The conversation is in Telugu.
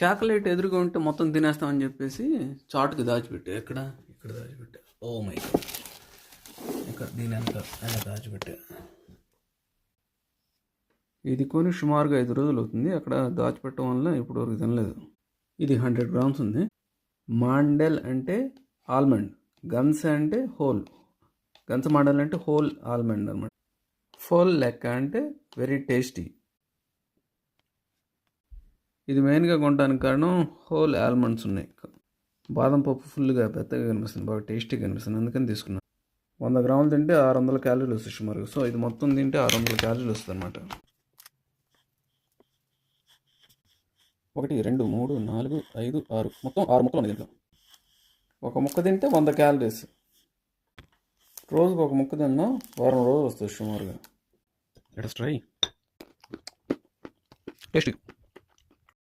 చాక్లెట్ ఎదురుగా ఉంటే మొత్తం తినేస్తామని చెప్పేసి చాటుకి దాచిపెట్టా. ఎక్కడ? ఇక్కడ దాచిపెట్టా. ఓ మై గాడ్ ఇక్కడ దీని వెనక వెనక దాచిపెట్టా. ఇది కొని సుమారుగా ఐదు రోజులు అవుతుంది. అక్కడ దాచిపెట్టడం వల్ల ఇప్పటివరకు తినలేదు. ఇది హండ్రెడ్ గ్రామ్స్ ఉంది. మాండెల్ అంటే ఆల్మండ్. గన్స్ అంటే హోల్. గన్స్ మాండల్ అంటే హోల్ ఆల్మండ్ అనమాట ఫోల్ లెక్క అంటే వెరీ టేస్టీ. ఇది మెయిన్గా కొనడానికి కారణం హోల్ ఆల్మండ్స్ ఉన్నాయి. బాదం పప్పు ఫుల్గా పెద్దగా కనిపిస్తుంది. బాగా టేస్టీగా కనిపిస్తుంది. అందుకని తీసుకున్నాను. వంద గ్రాములు తింటే ఆరు వందల క్యాలరీలు వస్తాయి సుమారు సో ఇది మొత్తం తింటే ఆరు వందల క్యాలరీలు వస్తుంది అనమాట ఒకటి రెండు మూడు నాలుగు ఐదు ఆరు. మొత్తం ఆరు ముక్కలు ఉన్నాయి దీంట్లో. ఒక ముక్క తింటే వంద క్యాలరీస్ రోజుకు ఒక ముక్క తిన్నా వారం రోజులు వస్తుంది సుమారుగా. Try tasty